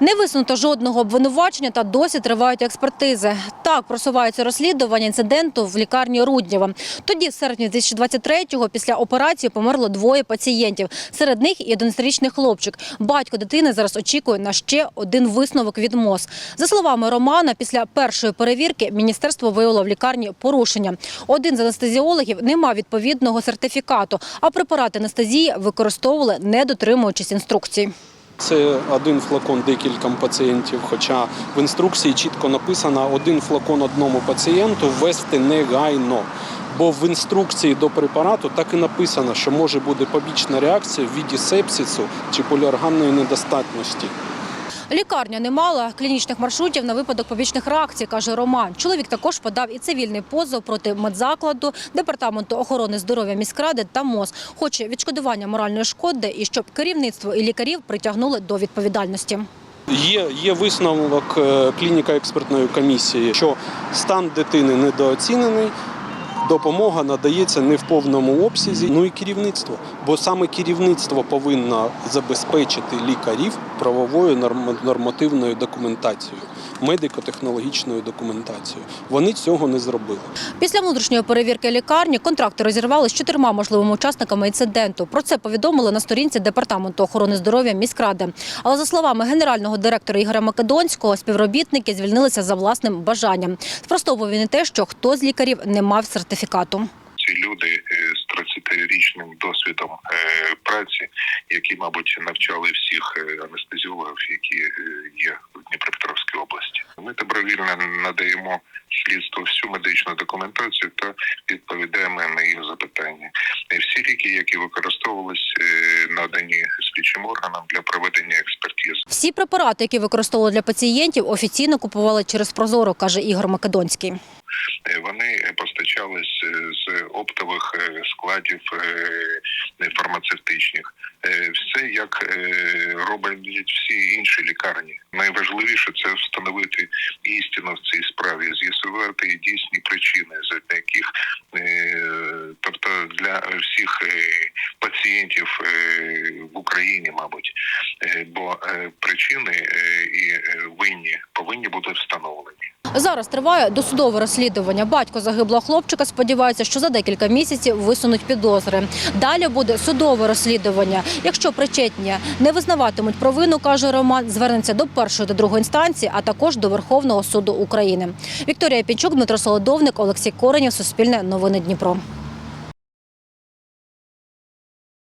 Не висунуто жодного обвинувачення та досі тривають експертизи. Так просувається розслідування інциденту в лікарні Руднєва. Тоді, в серпні 2023-го, після операції померло двоє пацієнтів. Серед них і 11-річний хлопчик. Батько дитини зараз очікує на ще один висновок від МОЗ. За словами Романа, після першої перевірки міністерство виявило в лікарні порушення. Один з анестезіологів не мав відповідного сертифікату, а препарати анестезії використовували, не дотримуючись інструкцій. Це один флакон декільком пацієнтів. Хоча в інструкції чітко написано один флакон одному пацієнту ввести негайно. Бо в інструкції до препарату так і написано, що може бути побічна реакція в віді сепсису чи поліорганної недостатності. Лікарня не мала клінічних маршрутів на випадок побічних реакцій, каже Роман. Чоловік також подав і цивільний позов проти медзакладу, департаменту охорони здоров'я міськради та МОЗ. Хоче відшкодування моральної шкоди і щоб керівництво і лікарів притягнули до відповідальності. Є, є висновок е, клініко-експертної комісії, що стан дитини недооцінений. Допомога надається не в повному обсязі, ну і керівництво. Бо саме керівництво повинно забезпечити лікарів правовою норм- нормативною документацією, медико-технологічною документацією. Вони цього не зробили. Після внутрішньої перевірки лікарні контракти розірвали з чотирма можливими учасниками інциденту. Про це повідомили на сторінці департаменту охорони здоров'я міськради. Але за словами генерального директора Ігоря Македонського, співробітники звільнилися за власним бажанням. Спростовував він і те, що хто з лікарів не мав сертифікату. Ці люди е, з 30-річним досвідом е, праці, які, мабуть, навчали всіх е, анестезіологів, які є в Дніпропетровській області. Ми добровільно надаємо слідству всю медичну документацію та відповідаємо на їх запитання. Всі ліки, які використовувалися, надані слідчим органам для проведення експертиз. Всі препарати, які використовували для пацієнтів, офіційно купували через Прозоро, каже Ігор Македонський. Е, Вони постачались е, з оптових е, складів фармацевтичних. Все як роблять всі інші лікарні. Найважливіше це встановити істину в цій справі, з'ясувати дійсні причини, з яких тобто для всіх пацієнтів е, в Україні, мабуть, Е, бо е, причини і винні повинні бути встановлені. Зараз триває досудове розслідування. Батько загиблого хлопчика сподівається, що за декілька місяців висунуть підозри. Далі буде судове розслідування. Якщо причетні не визнаватимуть провину, каже Роман, звернеться до першої та другої інстанції, а також до Верховного суду України. Вікторія Пінчук, Дмитро Солодовник, Олексій Коренєв, Суспільне новини Дніпро.